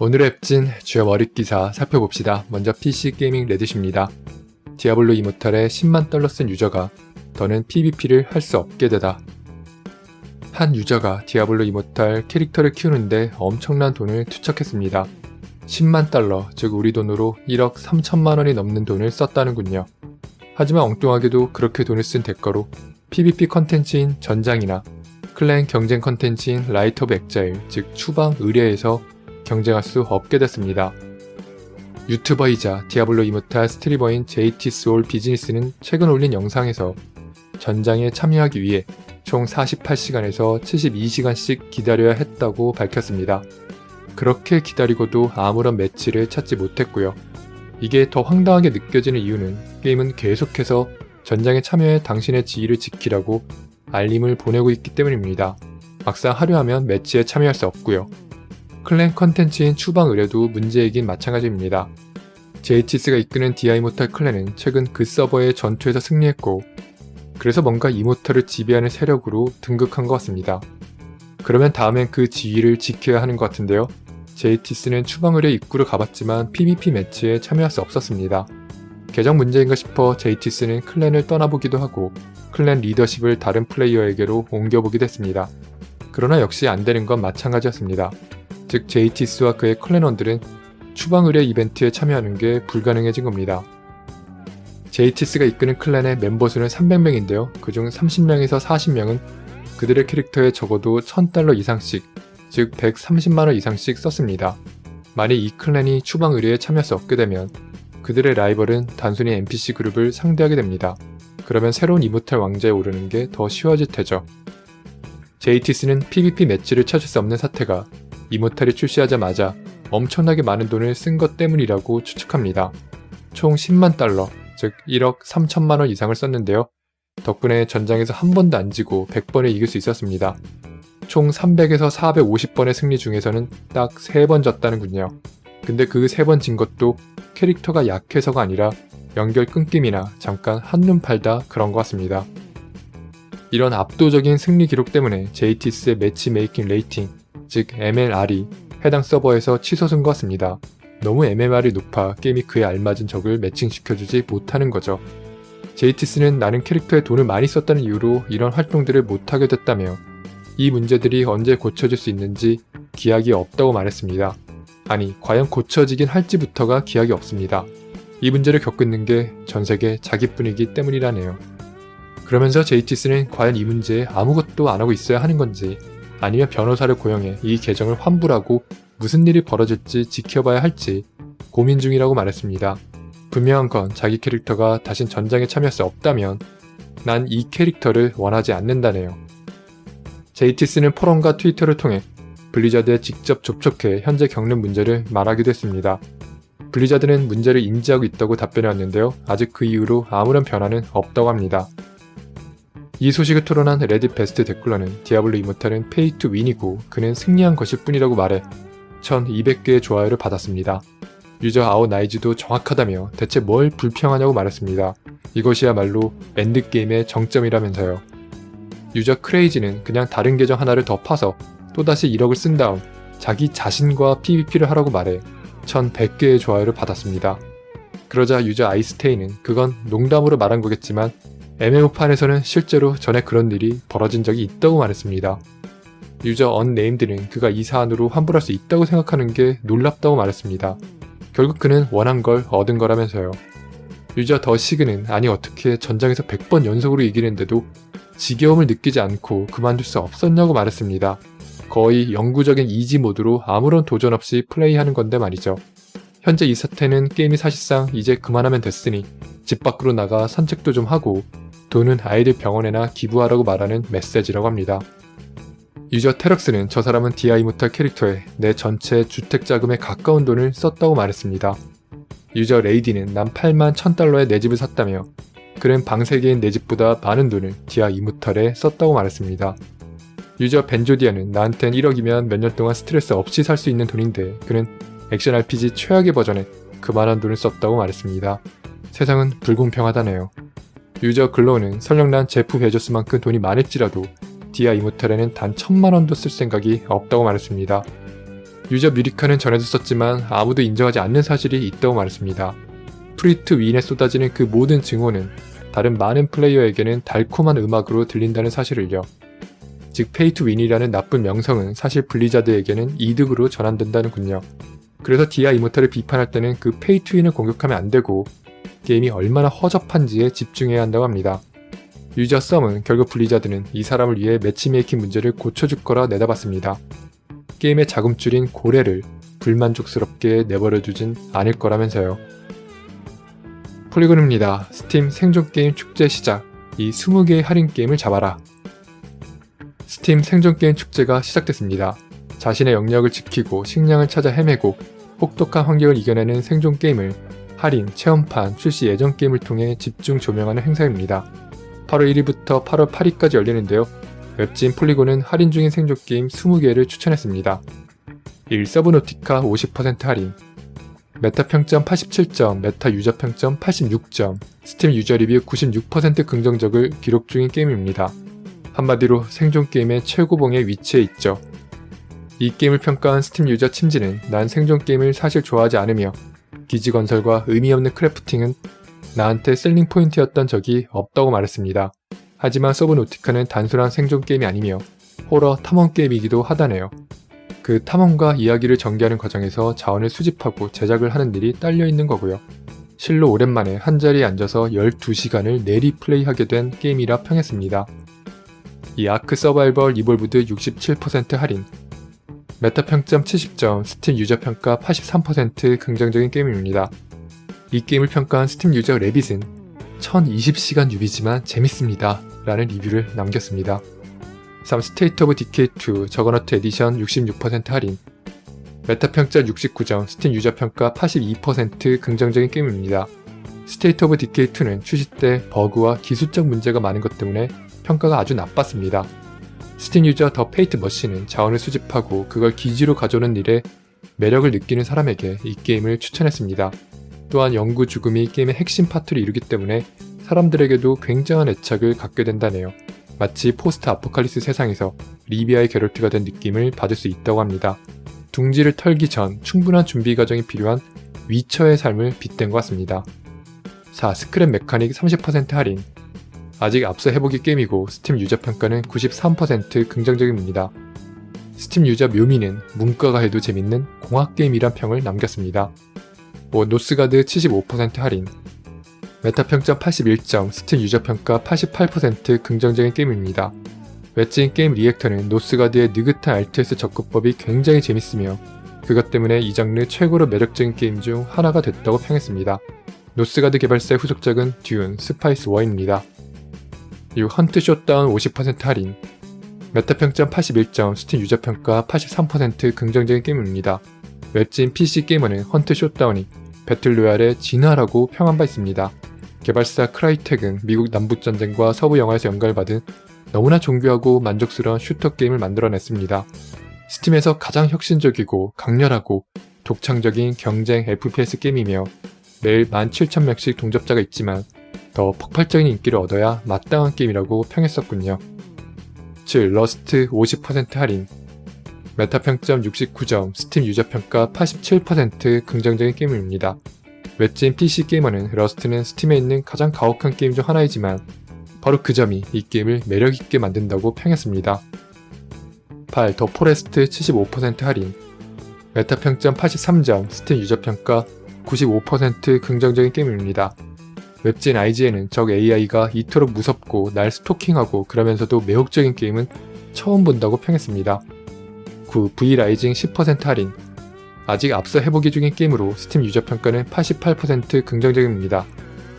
오늘의 앱진 주요 머릿 기사 살펴봅시다. 먼저 PC 게이밍 레딧입니다. 디아블로 이모탈에 10만 달러 쓴 유저가 더는 PVP를 할 수 없게 되다. 한 유저가 디아블로 이모탈 캐릭터를 키우는데 엄청난 돈을 투척했습니다. 10만 달러, 즉 우리 돈으로 1억 3천만 원이 넘는 돈을 썼다는군요. 하지만 엉뚱하게도 그렇게 돈을 쓴 대가로 PVP 컨텐츠인 전장이나 클랜 경쟁 컨텐츠인 라이트 오브 엑자일, 즉 추방 의뢰에서 경쟁할 수 없게 됐습니다. 유튜버이자 디아블로 이모탈 스트리머인 JT 소울 비즈니스는 최근 올린 영상에서 전장에 참여하기 위해 총 48시간에서 72시간씩 기다려야 했다고 밝혔습니다. 그렇게 기다리고도 아무런 매치를 찾지 못했고요. 이게 더 황당하게 느껴지는 이유는 게임은 계속해서 전장에 참여해 당신의 지위를 지키라고 알림을 보내고 있기 때문입니다. 막상 하려 하면 매치에 참여할 수 없고요. 클랜 컨텐츠인 추방 의뢰도 문제이긴 마찬가지입니다. JTS가 이끄는 디아이모탈 클랜은 최근 그 서버의 전투에서 승리했고 그래서 뭔가 이모탈을 지배하는 세력으로 등극한 것 같습니다. 그러면 다음엔 그 지위를 지켜야 하는 것 같은데요. JTS는 추방 의뢰 입구를 가봤지만 PVP 매치에 참여할 수 없었습니다. 계정 문제인가 싶어 JTS는 클랜을 떠나보기도 하고 클랜 리더십을 다른 플레이어에게로 옮겨보기도 했습니다. 그러나 역시 안 되는 건 마찬가지였습니다. 즉 JTS와 그의 클랜원들은 추방 의뢰 이벤트에 참여하는 게 불가능해진 겁니다. JTS가 이끄는 클랜의 멤버 수는 300명인데요. 그중 30명에서 40명은 그들의 캐릭터에 적어도 1000달러 이상씩, 즉 130만원 이상씩 썼습니다. 만약 이 클랜이 추방 의뢰에 참여할 수 없게 되면 그들의 라이벌은 단순히 NPC 그룹을 상대하게 됩니다. 그러면 새로운 이모탈 왕자에 오르는 게 더 쉬워질 테죠. JTS는 PVP 매치를 찾을 수 없는 사태가 이모탈이 출시하자마자 엄청나게 많은 돈을 쓴 것 때문이라고 추측합니다. 총 10만 달러, 즉 1억 3천만 원 이상을 썼는데요. 덕분에 전장에서 한 번도 안 지고 100번을 이길 수 있었습니다. 총 300에서 450번의 승리 중에서는 딱 3번 졌다는군요. 근데 그 3번 진 것도 캐릭터가 약해서가 아니라 연결 끊김이나 잠깐 한눈 팔다 그런 것 같습니다. 이런 압도적인 승리 기록 때문에 JTS의 매치메이킹 레이팅, 즉 MLR이 해당 서버에서 치솟은 것 같습니다. 너무 MMR이 높아 게임이 그에 알맞은 적을 매칭시켜주지 못하는 거죠. JTS는 나는 캐릭터에 돈을 많이 썼다는 이유로 이런 활동들을 못하게 됐다며 이 문제들이 언제 고쳐질 수 있는지 기약이 없다고 말했습니다. 아니, 과연 고쳐지긴 할지부터가 기약이 없습니다. 이 문제를 겪고 있는 게 전 세계 자기뿐이기 때문이라네요. 그러면서 JTS는 과연 이 문제에 아무것도 안 하고 있어야 하는 건지 아니면 변호사를 고용해 이 계정을 환불하고 무슨 일이 벌어질지 지켜봐야 할지 고민 중이라고 말했습니다. 분명한 건 자기 캐릭터가 다신 전장에 참여할 수 없다면 난 이 캐릭터를 원하지 않는다네요. JTS는 포럼과 트위터를 통해 블리자드에 직접 접촉해 현재 겪는 문제를 말하기도 했습니다. 블리자드는 문제를 인지하고 있다고 답변해 왔는데요. 아직 그 이후로 아무런 변화는 없다고 합니다. 이 소식을 토론한 레딧 베스트 댓글러는 디아블로 이모탈은 페이 투 윈이고 그는 승리한 것일 뿐이라고 말해 1200개의 좋아요를 받았습니다. 유저 아웃나이즈도 정확하다며 대체 뭘 불평하냐고 말했습니다. 이것이야말로 엔드게임의 정점이라면서요. 유저 크레이지는 그냥 다른 계정 하나를 더 파서 또다시 1억을 쓴 다음 자기 자신과 PVP를 하라고 말해 1100개의 좋아요를 받았습니다. 그러자 유저 아이스테이는 그건 농담으로 말한 거겠지만 MMO판에서는 실제로 전에 그런 일이 벌어진 적이 있다고 말했습니다. 유저 언네임드는 그가 이 사안으로 환불할 수 있다고 생각하는 게 놀랍다고 말했습니다. 결국 그는 원한 걸 얻은 거라면서요. 유저 더 시그는 아니 어떻게 전장에서 100번 연속으로 이기는데도 지겨움을 느끼지 않고 그만둘 수 없었냐고 말했습니다. 거의 영구적인 이지 모드로 아무런 도전 없이 플레이하는 건데 말이죠. 현재 이 사태는 게임이 사실상 이제 그만하면 됐으니 집 밖으로 나가 산책도 좀 하고 돈은 아이들 병원에나 기부하라고 말하는 메시지라고 합니다. 유저 테럭스는 저 사람은 디아이모탈 캐릭터에 내 전체 주택 자금에 가까운 돈을 썼다고 말했습니다. 유저 레이디는 난 8만 1000달러에 내 집을 샀다며 그는 방 3개인 내 집보다 많은 돈을 디아 이모탈에 썼다고 말했습니다. 유저 벤조디아는 나한텐 1억이면 몇 년 동안 스트레스 없이 살 수 있는 돈인데 그는 액션 RPG 최악의 버전에 그만한 돈을 썼다고 말했습니다. 세상은 불공평하다네요. 유저 글로우는 설령 난 제프 베조스만큼 돈이 많을지라도 디아 이모탈에는 단 천만 원도 쓸 생각이 없다고 말했습니다. 유저 뮤리카는 전에도 썼지만 아무도 인정하지 않는 사실이 있다고 말했습니다. 프리트 윈에 쏟아지는 그 모든 증오는 다른 많은 플레이어에게는 달콤한 음악으로 들린다는 사실을요. 즉 페이투 윈이라는 나쁜 명성은 사실 블리자드에게는 이득으로 전환된다는군요. 그래서 디아 이모탈을 비판할 때는 그 페이투 윈을 공격하면 안 되고 게임이 얼마나 허접한지에 집중해야 한다고 합니다. 유저 썸은 결국 블리자드는 이 사람을 위해 매치메이킹 문제를 고쳐줄 거라 내다봤습니다. 게임의 자금줄인 고래를 불만족스럽게 내버려 두진 않을 거라면서요. 폴리곤입니다. 스팀 생존 게임 축제 시작. 이 20개의 할인 게임을 잡아라. 스팀 생존 게임 축제가 시작됐습니다. 자신의 영역을 지키고 식량을 찾아 헤매고 혹독한 환경을 이겨내는 생존 게임을 할인, 체험판, 출시 예정 게임을 통해 집중 조명하는 행사입니다. 8월 1일부터 8월 8일까지 열리는데요. 웹진 폴리곤은 할인 중인 생존 게임 20개를 추천했습니다. 1. 서브노티카 50% 할인 메타 평점 87점, 메타 유저 평점 86점, 스팀 유저 리뷰 96% 긍정적을 기록 중인 게임입니다. 한마디로 생존 게임의 최고봉에 위치해 있죠. 이 게임을 평가한 스팀 유저 침지는 난 생존 게임을 사실 좋아하지 않으며 기지 건설과 의미 없는 크래프팅은 나한테 셀링 포인트였던 적이 없다고 말했습니다. 하지만 서브노티카는 단순한 생존 게임이 아니며 호러 탐험 게임이기도 하다네요. 그 탐험과 이야기를 전개하는 과정에서 자원을 수집하고 제작을 하는 일이 딸려 있는 거고요. 실로 오랜만에 한자리에 앉아서 12시간을 내리 플레이하게 된 게임이라 평했습니다. 이 아크 서바이벌 이볼브드 67% 할인 메타 평점 70점, 스팀 유저 평가 83% 긍정적인 게임입니다. 이 게임을 평가한 스팀 유저 레빗은 1020시간 유비지만 재밌습니다 라는 리뷰를 남겼습니다. 3. 스테이트 오브 디케이 2 저거너트 에디션 66% 할인 메타 평점 69점, 스팀 유저 평가 82% 긍정적인 게임입니다. 스테이트 오브 디케이 2는 출시 때 버그와 기술적 문제가 많은 것 때문에 평가가 아주 나빴습니다. 스팀 유저 더 페이트 머신은 자원을 수집하고 그걸 기지로 가져오는 일에 매력을 느끼는 사람에게 이 게임을 추천했습니다. 또한 영구 죽음이 게임의 핵심 파트를 이루기 때문에 사람들에게도 굉장한 애착을 갖게 된다네요. 마치 포스트 아포칼리스 세상에서 리비아의 게롤트가 된 느낌을 받을 수 있다고 합니다. 둥지를 털기 전 충분한 준비 과정이 필요한 위처의 삶을 빗댄 것 같습니다. 4. 스크랩 메카닉 30% 할인 아직 앞서 해보기 게임이고 스팀 유저 평가는 93% 긍정적입니다. 스팀 유저 묘미는 문과가 해도 재밌는 공학 게임이란 평을 남겼습니다. 5. 노스가드 75% 할인 메타 평점 81점, 스팀 유저 평가 88% 긍정적인 게임입니다. 웹진 게임 리액터는 노스가드의 느긋한 RTS 접근법이 굉장히 재밌으며 그것 때문에 이 장르 최고로 매력적인 게임 중 하나가 됐다고 평했습니다. 노스가드 개발사의 후속작은 듀운, 스파이스 워입니다. 이후 헌트 쇼다운 50% 할인 메타 평점 81점, 스팀 유저 평가 83% 긍정적인 게임입니다. 웹진 PC 게이머는 헌트 쇼다운이 배틀로얄의 진화라고 평한 바 있습니다. 개발사 크라이텍은 미국 남북전쟁과 서부 영화에서 연관을 받은 너무나 정교하고 만족스러운 슈터 게임을 만들어냈습니다. 스팀에서 가장 혁신적이고 강렬하고 독창적인 경쟁 FPS 게임이며 매일 17,000명씩 동접자가 있지만 더 폭발적인 인기를 얻어야 마땅한 게임이라고 평했었군요. 7. 러스트 50% 할인 메타 평점 69점, 스팀 유저 평가 87% 긍정적인 게임입니다. 웹진 PC 게이머는 러스트는 스팀에 있는 가장 가혹한 게임 중 하나이지만 바로 그 점이 이 게임을 매력있게 만든다고 평했습니다. 8. 더 포레스트 75% 할인 메타 평점 83점, 스팀 유저 평가 95% 긍정적인 게임입니다. 웹진 IGN은 적 AI가 이토록 무섭고 날 스토킹하고 그러면서도 매혹적인 게임은 처음 본다고 평했습니다. 9. V 라이징 10% 할인 아직 앞서 해보기 중인 게임으로 스팀 유저 평가는 88% 긍정적입니다.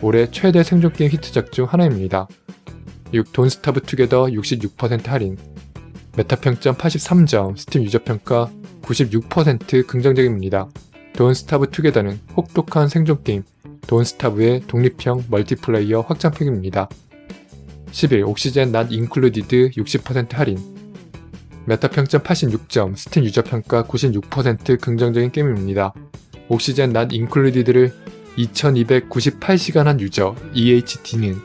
올해 최대 생존 게임 히트작 중 하나입니다. 6. 돈 스타브 투게더 66% 할인 메타 평점 83점, 스팀 유저 평가 96% 긍정적입니다. 돈 스타브 투게더는 혹독한 생존 게임 돈 스타브의 독립형 멀티플레이어 확장팩입니다. 11. 옥시젠 낫 인클루디드 60% 할인 메타 평점 86점, 스팀 유저 평가 96% 긍정적인 게임입니다. 옥시젠 낫 인클루디드를 2298시간 한 유저 EHD는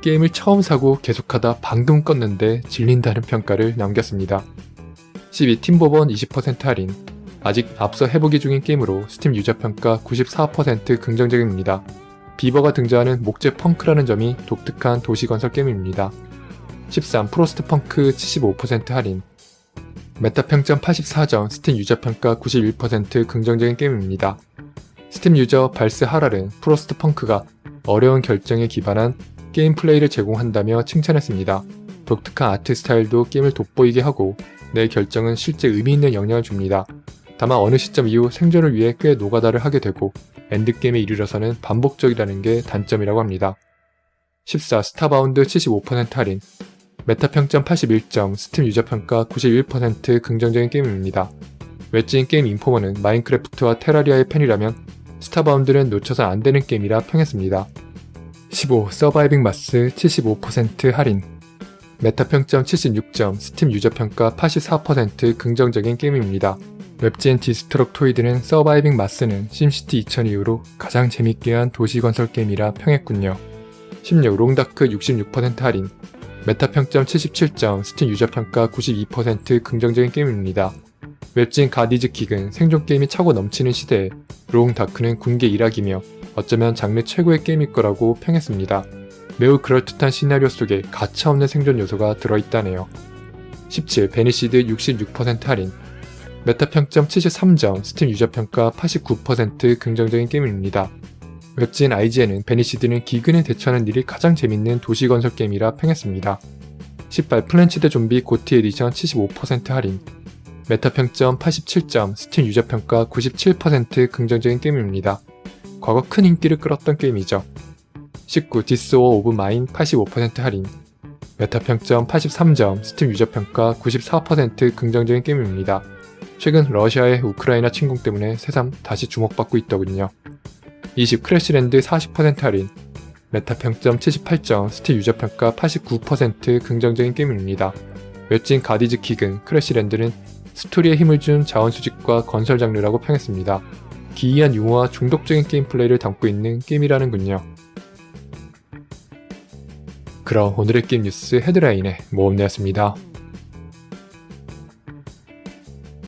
게임을 처음 사고 계속하다 방금 껐는데 질린다는 평가를 남겼습니다. 12. 팀보번 20% 할인 아직 앞서 해보기 중인 게임으로 스팀 유저평가 94% 긍정적입니다. 비버가 등장하는 목재 펑크라는 점이 독특한 도시건설 게임입니다. 13. 프로스트 펑크 75% 할인 메타 평점 84점, 스팀 유저 평가 91% 긍정적인 게임입니다. 스팀 유저 발스 하랄은 프로스트 펑크가 어려운 결정에 기반한 게임 플레이를 제공한다며 칭찬했습니다. 독특한 아트 스타일도 게임을 돋보이게 하고 내 결정은 실제 의미 있는 영향을 줍니다. 다만 어느 시점 이후 생존을 위해 꽤 노가다를 하게 되고 엔드게임에 이르러서는 반복적이라는 게 단점이라고 합니다. 14. 스타바운드 75% 할인 메타 평점 81점, 스팀 유저 평가 91% 긍정적인 게임입니다. 웹진 게임 인포머는 마인크래프트와 테라리아의 팬이라면 스타바운드는 놓쳐서 안 되는 게임이라 평했습니다. 15. 서바이빙 마스 75% 할인 메타 평점 76점, 스팀 유저 평가 84% 긍정적인 게임입니다. 웹진 디스트럭토이드는 서바이빙 마스는 심시티 2000 이후로 가장 재밌게 한 도시 건설 게임이라 평했군요. 16. 롱다크 66% 할인 메타 평점 77점, 스팀 유저 평가 92% 긍정적인 게임입니다. 웹진 가디즈 킥은 생존 게임이 차고 넘치는 시대에 롱 다크는 군계 일학이며 어쩌면 장르 최고의 게임일 거라고 평했습니다. 매우 그럴듯한 시나리오 속에 가차없는 생존 요소가 들어있다네요. 17. 베니시드 66% 할인 메타 평점 73점, 스팀 유저 평가 89% 긍정적인 게임입니다. 웹진 IGN은 베니시드는 기근에 대처하는 일이 가장 재밌는 도시 건설 게임이라 평했습니다. 18. 플랜치드 좀비 고티 에디션 75% 할인 메타 평점 87점, 스팀 유저 평가 97% 긍정적인 게임입니다. 과거 큰 인기를 끌었던 게임이죠. 19. 디스오어 오브 마인 85% 할인 메타 평점 83점, 스팀 유저 평가 94% 긍정적인 게임입니다. 최근 러시아의 우크라이나 침공 때문에 새삼 다시 주목받고 있더군요. 20 크래시랜드 40% 할인 메타 평점 78점, 스팀 유저 평가 89% 긍정적인 게임입니다. 웹진 가디즈 킥은 크래시랜드는 스토리에 힘을 준 자원 수집과 건설 장르라고 평했습니다. 기이한 유머와 중독적인 게임 플레이를 담고 있는 게임이라는군요. 그럼 오늘의 게임 뉴스 헤드라인의 모험내였습니다.